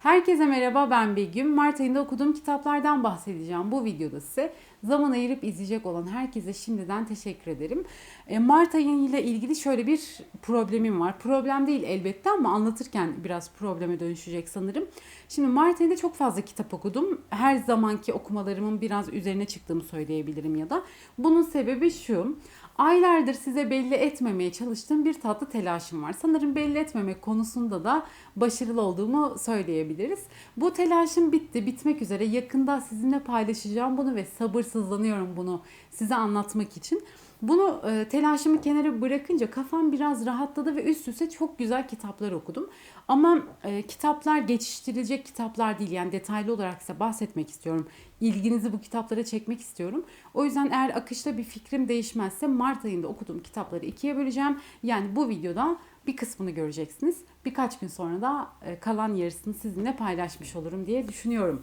Herkese merhaba ben Begüm. Mart ayında okuduğum kitaplardan bahsedeceğim bu videoda size. Zaman ayırıp izleyecek olan herkese şimdiden teşekkür ederim. E, Mart ayıyla ilgili şöyle bir problemim var. Problem değil elbette ama anlatırken biraz probleme dönüşecek sanırım. Şimdi Mart ayında çok fazla kitap okudum. Her zamanki okumalarımın biraz üzerine çıktığımı söyleyebilirim ya da. Bunun sebebi şu. Aylardır size belli etmemeye çalıştığım bir tatlı telaşım var. Sanırım belli etmemek konusunda da başarılı olduğumu söyleyebiliriz. Bu telaşım bitti, bitmek üzere. Yakında sizinle paylaşacağım bunu ve sabırsızlanıyorum bunu size anlatmak için. Bunu e, telaşımı kenara bırakınca kafam biraz rahatladı ve üst üste çok güzel kitaplar okudum. Ama e, kitaplar geçiştirilecek kitaplar değil yani detaylı olarak size bahsetmek istiyorum. İlginizi bu kitaplara çekmek istiyorum. O yüzden eğer akışta bir fikrim değişmezse Mart ayında okuduğum kitapları ikiye böleceğim. Yani bu videoda bir kısmını göreceksiniz. Birkaç gün sonra da e, kalan yarısını sizinle paylaşmış olurum diye düşünüyorum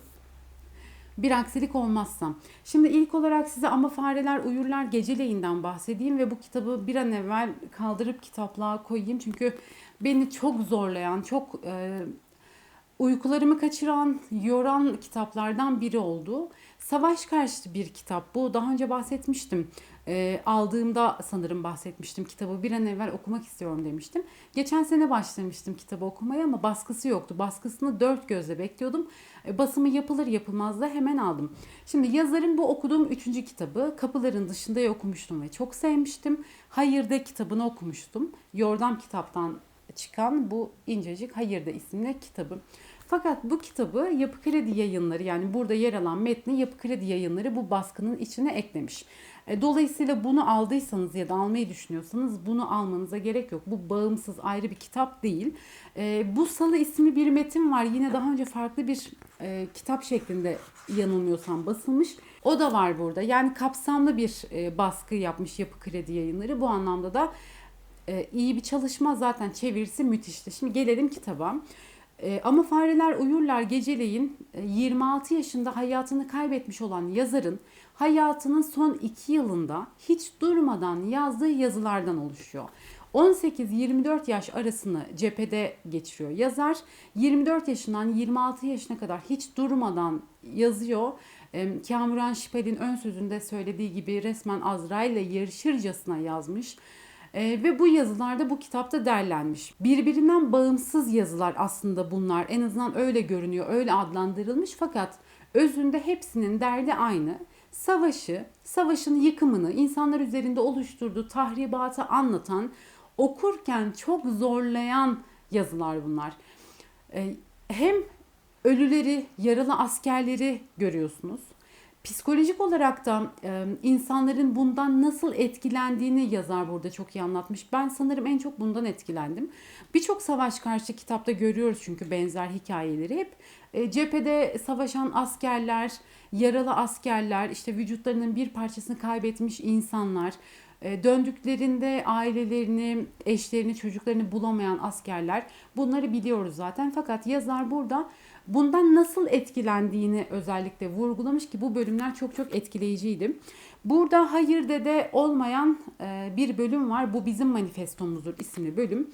bir aksilik olmazsa. Şimdi ilk olarak size Ama Fareler Uyurlar Geceleyinden bahsedeyim ve bu kitabı bir an evvel kaldırıp kitaplığa koyayım. Çünkü beni çok zorlayan, çok e, uykularımı kaçıran, yoran kitaplardan biri oldu. Savaş karşıtı bir kitap bu. Daha önce bahsetmiştim. E, aldığımda sanırım bahsetmiştim. Kitabı bir an evvel okumak istiyorum demiştim. Geçen sene başlamıştım kitabı okumaya ama baskısı yoktu. Baskısını dört gözle bekliyordum. E, basımı yapılır yapılmaz da hemen aldım. Şimdi yazarın bu okuduğum üçüncü kitabı Kapıların Dışında'yı okumuştum ve çok sevmiştim. Hayır'da kitabını okumuştum. Yordam kitaptan çıkan bu incecik Hayır'da isimli kitabı. Fakat bu kitabı Yapı Kredi Yayınları yani burada yer alan metni Yapı Kredi Yayınları bu baskının içine eklemiş. E, dolayısıyla bunu aldıysanız ya da almayı düşünüyorsanız bunu almanıza gerek yok. Bu bağımsız ayrı bir kitap değil. E, bu Salı isimli bir metin var. Yine daha önce farklı bir e, kitap şeklinde yanılmıyorsam basılmış. O da var burada. Yani kapsamlı bir baskı yapmış Yapı Kredi Yayınları. Bu anlamda da iyi bir çalışma zaten çevirisi müthişti. Şimdi gelelim kitaba. E, ama fareler uyurlar geceleyin 26 yaşında hayatını kaybetmiş olan yazarın hayatının son 2 yılında hiç durmadan yazdığı yazılardan oluşuyor. 18-24 yaş arasını cephede geçiriyor yazar. 24 yaşından 26 yaşına kadar hiç durmadan yazıyor. Kamuran Şipel'in ön sözünde söylediği gibi resmen Azrail'le yarışırcasına yazmış. E, ve bu yazılarda bu kitapta derlenmiş. Birbirinden bağımsız yazılar aslında bunlar. En azından öyle görünüyor, öyle adlandırılmış fakat özünde hepsinin derdi aynı. Savaşı, savaşın yıkımını, insanlar üzerinde oluşturduğu tahribatı anlatan, okurken çok zorlayan yazılar bunlar. E, hem ölüleri, yaralı askerleri görüyorsunuz Psikolojik olarak da e, insanların bundan nasıl etkilendiğini yazar burada çok iyi anlatmış. Ben sanırım en çok bundan etkilendim. Birçok savaş karşı kitapta görüyoruz çünkü benzer hikayeleri hep. E, cephede savaşan askerler, yaralı askerler, işte vücutlarının bir parçasını kaybetmiş insanlar, döndüklerinde ailelerini, eşlerini, çocuklarını bulamayan askerler bunları biliyoruz zaten. Fakat yazar burada bundan nasıl etkilendiğini özellikle vurgulamış ki bu bölümler çok çok etkileyiciydi. Burada hayır dede olmayan e, bir bölüm var. Bu bizim manifestomuzdur isimli bölüm.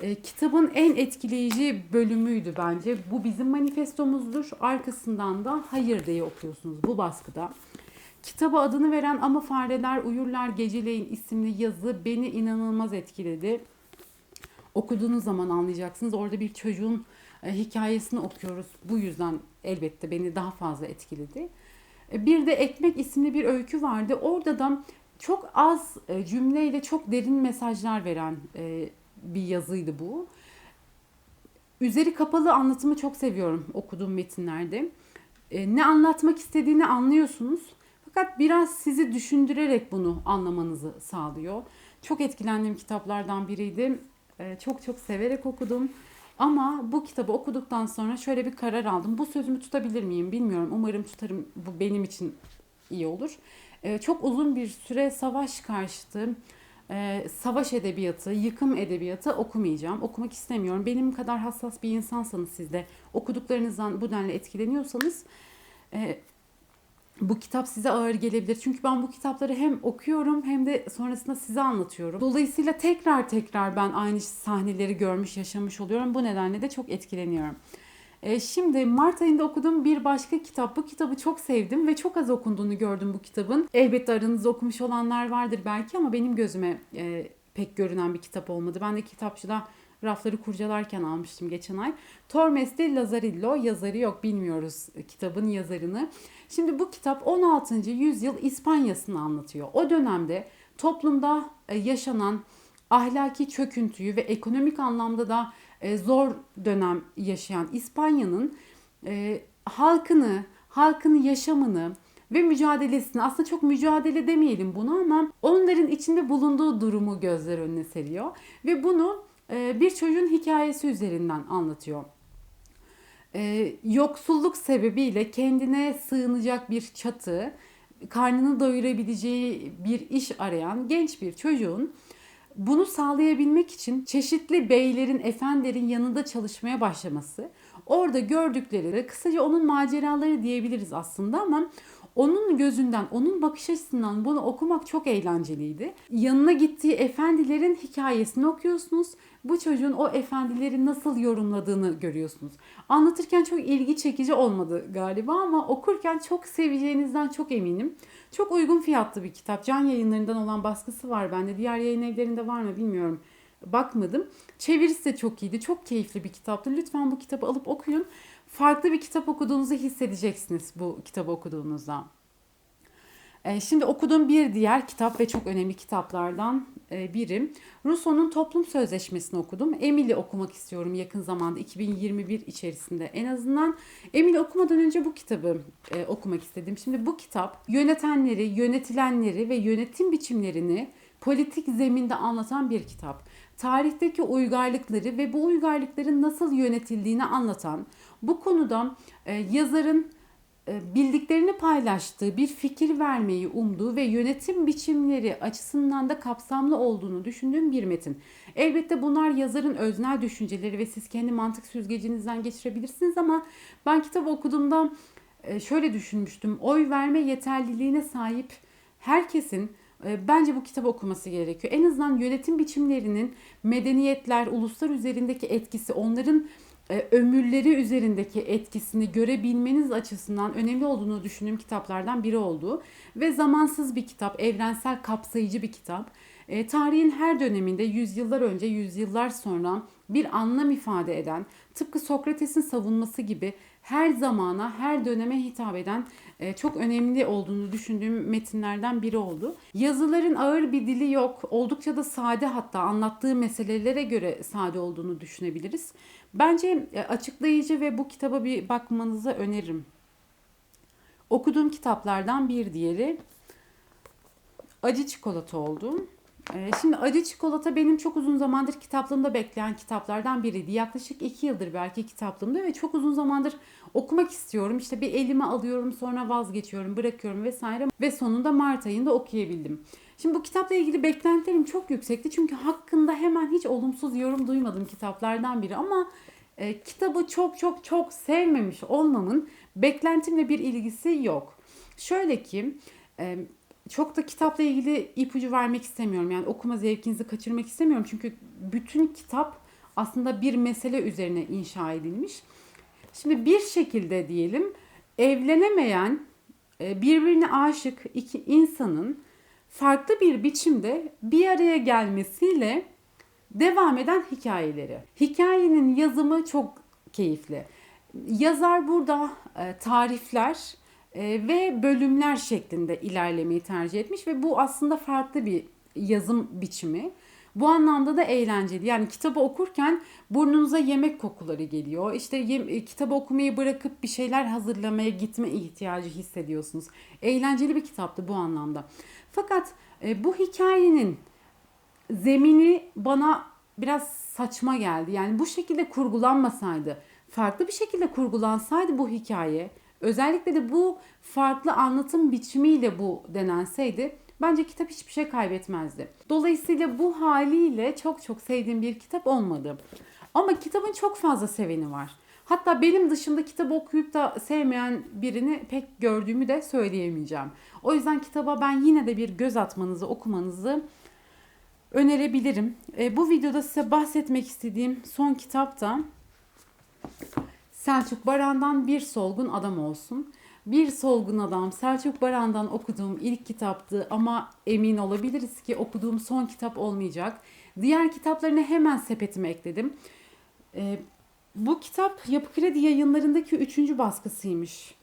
E, kitabın en etkileyici bölümüydü bence. Bu bizim manifestomuzdur. Arkasından da hayır diye okuyorsunuz bu baskıda. Kitaba adını veren Ama Fareler Uyurlar Geceleyin isimli yazı beni inanılmaz etkiledi. Okuduğunuz zaman anlayacaksınız. Orada bir çocuğun hikayesini okuyoruz. Bu yüzden elbette beni daha fazla etkiledi. E, bir de Ekmek isimli bir öykü vardı. Orada da çok az e, cümleyle çok derin mesajlar veren bir yazıydı bu. Üzeri kapalı anlatımı çok seviyorum okuduğum metinlerde. Ne anlatmak istediğini anlıyorsunuz. Fakat biraz sizi düşündürerek bunu anlamanızı sağlıyor. Çok etkilendiğim kitaplardan biriydi. Çok çok severek okudum. Ama bu kitabı okuduktan sonra şöyle bir karar aldım. Bu sözümü tutabilir miyim bilmiyorum. Umarım tutarım. Bu benim için iyi olur. Ee, çok uzun bir süre savaş karşıtı, e, savaş edebiyatı, yıkım edebiyatı okumayacağım. Okumak istemiyorum. Benim kadar hassas bir insansanız siz de okuduklarınızdan bu denli etkileniyorsanız e, bu kitap size ağır gelebilir. Çünkü ben bu kitapları hem okuyorum hem de sonrasında size anlatıyorum. Dolayısıyla tekrar tekrar ben aynı sahneleri görmüş, yaşamış oluyorum. Bu nedenle de çok etkileniyorum. E, şimdi Mart ayında okuduğum bir başka kitap. Bu kitabı çok sevdim ve çok az okunduğunu gördüm bu kitabın. Elbette aranızda okumuş olanlar vardır belki ama benim gözüme e, pek görünen bir kitap olmadı. Ben de kitapçıda rafları kurcalarken almıştım geçen ay. Tormes de Lazarillo yazarı yok bilmiyoruz kitabın yazarını. Şimdi bu kitap 16. yüzyıl İspanya'sını anlatıyor. O dönemde toplumda e, yaşanan ahlaki çöküntüyü ve ekonomik anlamda da e, zor dönem yaşayan İspanya'nın e, halkını, halkın yaşamını ve mücadelesini aslında çok mücadele demeyelim bunu ama onların içinde bulunduğu durumu gözler önüne seriyor ve bunu bir çocuğun hikayesi üzerinden anlatıyor. E, yoksulluk sebebiyle kendine sığınacak bir çatı, karnını doyurabileceği bir iş arayan genç bir çocuğun bunu sağlayabilmek için çeşitli beylerin, efendilerin yanında çalışmaya başlaması, orada gördükleri kısaca onun maceraları diyebiliriz aslında ama onun gözünden, onun bakış açısından bunu okumak çok eğlenceliydi. Yanına gittiği efendilerin hikayesini okuyorsunuz. Bu çocuğun o efendileri nasıl yorumladığını görüyorsunuz. Anlatırken çok ilgi çekici olmadı galiba ama okurken çok seveceğinizden çok eminim. Çok uygun fiyatlı bir kitap. Can yayınlarından olan baskısı var bende. Diğer yayın evlerinde var mı bilmiyorum. Bakmadım. Çevirisi de çok iyiydi. Çok keyifli bir kitaptı. Lütfen bu kitabı alıp okuyun. Farklı bir kitap okuduğunuzu hissedeceksiniz bu kitabı okuduğunuzda. Ee, şimdi okuduğum bir diğer kitap ve çok önemli kitaplardan e, biri. Rousseau'nun Toplum Sözleşmesi'ni okudum. Emily okumak istiyorum yakın zamanda 2021 içerisinde en azından. Emily okumadan önce bu kitabı e, okumak istedim. Şimdi bu kitap yönetenleri, yönetilenleri ve yönetim biçimlerini politik zeminde anlatan bir kitap. Tarihteki uygarlıkları ve bu uygarlıkların nasıl yönetildiğini anlatan, bu konuda e, yazarın e, bildiklerini paylaştığı, bir fikir vermeyi umduğu ve yönetim biçimleri açısından da kapsamlı olduğunu düşündüğüm bir metin. Elbette bunlar yazarın öznel düşünceleri ve siz kendi mantık süzgecinizden geçirebilirsiniz ama ben kitabı okuduğumda e, şöyle düşünmüştüm. Oy verme yeterliliğine sahip herkesin bence bu kitabı okuması gerekiyor. En azından yönetim biçimlerinin medeniyetler, uluslar üzerindeki etkisi, onların e, ömürleri üzerindeki etkisini görebilmeniz açısından önemli olduğunu düşündüğüm kitaplardan biri oldu. Ve zamansız bir kitap, evrensel kapsayıcı bir kitap. E, tarihin her döneminde yüzyıllar önce, yüzyıllar sonra bir anlam ifade eden, tıpkı Sokrates'in savunması gibi her zamana, her döneme hitap eden çok önemli olduğunu düşündüğüm metinlerden biri oldu. Yazıların ağır bir dili yok. Oldukça da sade hatta anlattığı meselelere göre sade olduğunu düşünebiliriz. Bence e, açıklayıcı ve bu kitaba bir bakmanızı öneririm. Okuduğum kitaplardan bir diğeri Acı Çikolata oldu. Ee, şimdi acı çikolata benim çok uzun zamandır kitaplığımda bekleyen kitaplardan biriydi. Yaklaşık iki yıldır belki kitaplığımda ve çok uzun zamandır okumak istiyorum. İşte bir elime alıyorum sonra vazgeçiyorum, bırakıyorum vesaire. Ve sonunda Mart ayında okuyabildim. Şimdi bu kitapla ilgili beklentilerim çok yüksekti. Çünkü hakkında hemen hiç olumsuz yorum duymadım kitaplardan biri. Ama e, kitabı çok çok çok sevmemiş olmamın beklentimle bir ilgisi yok. Şöyle ki... E, çok da kitapla ilgili ipucu vermek istemiyorum. Yani okuma zevkinizi kaçırmak istemiyorum. Çünkü bütün kitap aslında bir mesele üzerine inşa edilmiş. Şimdi bir şekilde diyelim evlenemeyen, e, birbirine aşık iki insanın farklı bir biçimde bir araya gelmesiyle devam eden hikayeleri. Hikayenin yazımı çok keyifli. Yazar burada e, tarifler, ve bölümler şeklinde ilerlemeyi tercih etmiş ve bu aslında farklı bir yazım biçimi. Bu anlamda da eğlenceli. Yani kitabı okurken burnunuza yemek kokuları geliyor. İşte yem, e, kitabı okumayı bırakıp bir şeyler hazırlamaya gitme ihtiyacı hissediyorsunuz. Eğlenceli bir kitaptı bu anlamda. Fakat e, bu hikayenin zemini bana biraz saçma geldi. Yani bu şekilde kurgulanmasaydı, farklı bir şekilde kurgulansaydı bu hikaye Özellikle de bu farklı anlatım biçimiyle bu denenseydi bence kitap hiçbir şey kaybetmezdi. Dolayısıyla bu haliyle çok çok sevdiğim bir kitap olmadı. Ama kitabın çok fazla seveni var. Hatta benim dışında kitabı okuyup da sevmeyen birini pek gördüğümü de söyleyemeyeceğim. O yüzden kitaba ben yine de bir göz atmanızı, okumanızı önerebilirim. E, bu videoda size bahsetmek istediğim son kitap da Selçuk Baran'dan bir solgun adam olsun. Bir solgun adam Selçuk Baran'dan okuduğum ilk kitaptı ama emin olabiliriz ki okuduğum son kitap olmayacak. Diğer kitaplarını hemen sepetime ekledim. Ee, bu kitap Yapı Kredi yayınlarındaki üçüncü baskısıymış.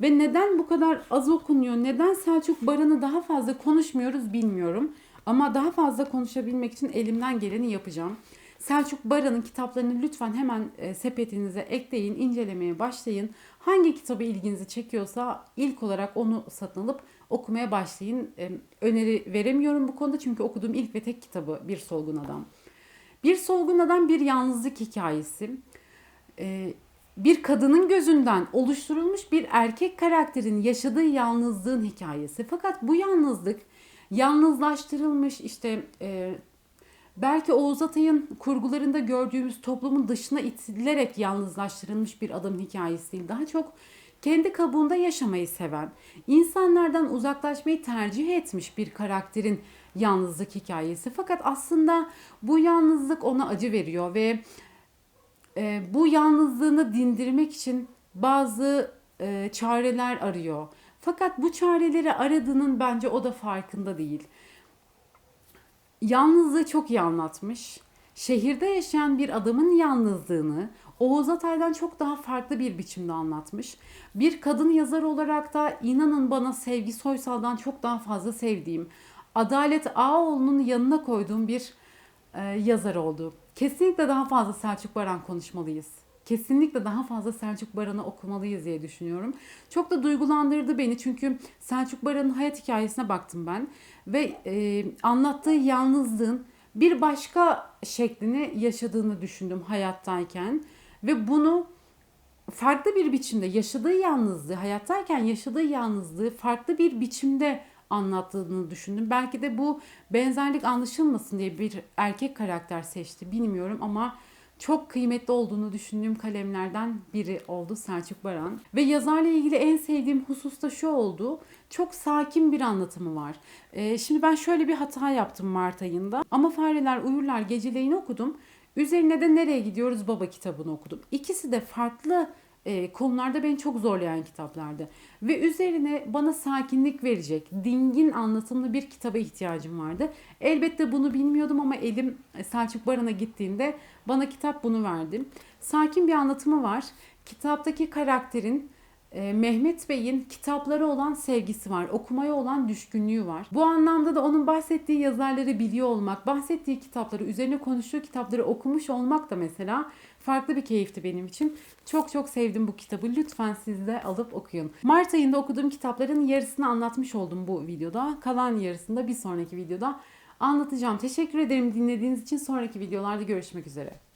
Ve neden bu kadar az okunuyor, neden Selçuk Baran'ı daha fazla konuşmuyoruz bilmiyorum. Ama daha fazla konuşabilmek için elimden geleni yapacağım. Selçuk Baran'ın kitaplarını lütfen hemen e, sepetinize ekleyin, incelemeye başlayın. Hangi kitabı ilginizi çekiyorsa ilk olarak onu satın alıp okumaya başlayın. E, öneri veremiyorum bu konuda çünkü okuduğum ilk ve tek kitabı Bir Solgun Adam. Bir Solgun Adam bir yalnızlık hikayesi. E, bir kadının gözünden oluşturulmuş bir erkek karakterin yaşadığı yalnızlığın hikayesi. Fakat bu yalnızlık yalnızlaştırılmış işte e, belki Oğuz Atay'ın kurgularında gördüğümüz toplumun dışına itilerek yalnızlaştırılmış bir adamın hikayesi değil. Daha çok kendi kabuğunda yaşamayı seven, insanlardan uzaklaşmayı tercih etmiş bir karakterin yalnızlık hikayesi. Fakat aslında bu yalnızlık ona acı veriyor ve e, bu yalnızlığını dindirmek için bazı e, çareler arıyor. Fakat bu çareleri aradığının bence o da farkında değil. Yalnızlığı çok iyi anlatmış. Şehirde yaşayan bir adamın yalnızlığını Oğuz Atay'dan çok daha farklı bir biçimde anlatmış. Bir kadın yazar olarak da inanın bana Sevgi Soysal'dan çok daha fazla sevdiğim, Adalet Ağoğlu'nun yanına koyduğum bir e, yazar oldu. Kesinlikle daha fazla Selçuk Baran konuşmalıyız. Kesinlikle daha fazla Selçuk Baran'ı okumalıyız diye düşünüyorum. Çok da duygulandırdı beni çünkü Selçuk Baran'ın hayat hikayesine baktım ben ve e, anlattığı yalnızlığın bir başka şeklini yaşadığını düşündüm hayattayken ve bunu farklı bir biçimde yaşadığı yalnızlığı, hayattayken yaşadığı yalnızlığı farklı bir biçimde anlattığını düşündüm. Belki de bu benzerlik anlaşılmasın diye bir erkek karakter seçti bilmiyorum ama çok kıymetli olduğunu düşündüğüm kalemlerden biri oldu Selçuk Baran. Ve yazarla ilgili en sevdiğim husus da şu oldu. Çok sakin bir anlatımı var. Ee, şimdi ben şöyle bir hata yaptım Mart ayında. Ama Fareler Uyurlar Geceleyin okudum. Üzerine de Nereye Gidiyoruz Baba kitabını okudum. İkisi de farklı e, konularda beni çok zorlayan kitaplardı. Ve üzerine bana sakinlik verecek, dingin anlatımlı bir kitaba ihtiyacım vardı. Elbette bunu bilmiyordum ama elim Selçuk Baran'a gittiğinde bana kitap bunu verdi. Sakin bir anlatımı var. Kitaptaki karakterin Mehmet Bey'in kitaplara olan sevgisi var, okumaya olan düşkünlüğü var. Bu anlamda da onun bahsettiği yazarları biliyor olmak, bahsettiği kitapları, üzerine konuştuğu kitapları okumuş olmak da mesela farklı bir keyifti benim için. Çok çok sevdim bu kitabı. Lütfen siz de alıp okuyun. Mart ayında okuduğum kitapların yarısını anlatmış oldum bu videoda. Kalan yarısını da bir sonraki videoda anlatacağım. Teşekkür ederim dinlediğiniz için. Sonraki videolarda görüşmek üzere.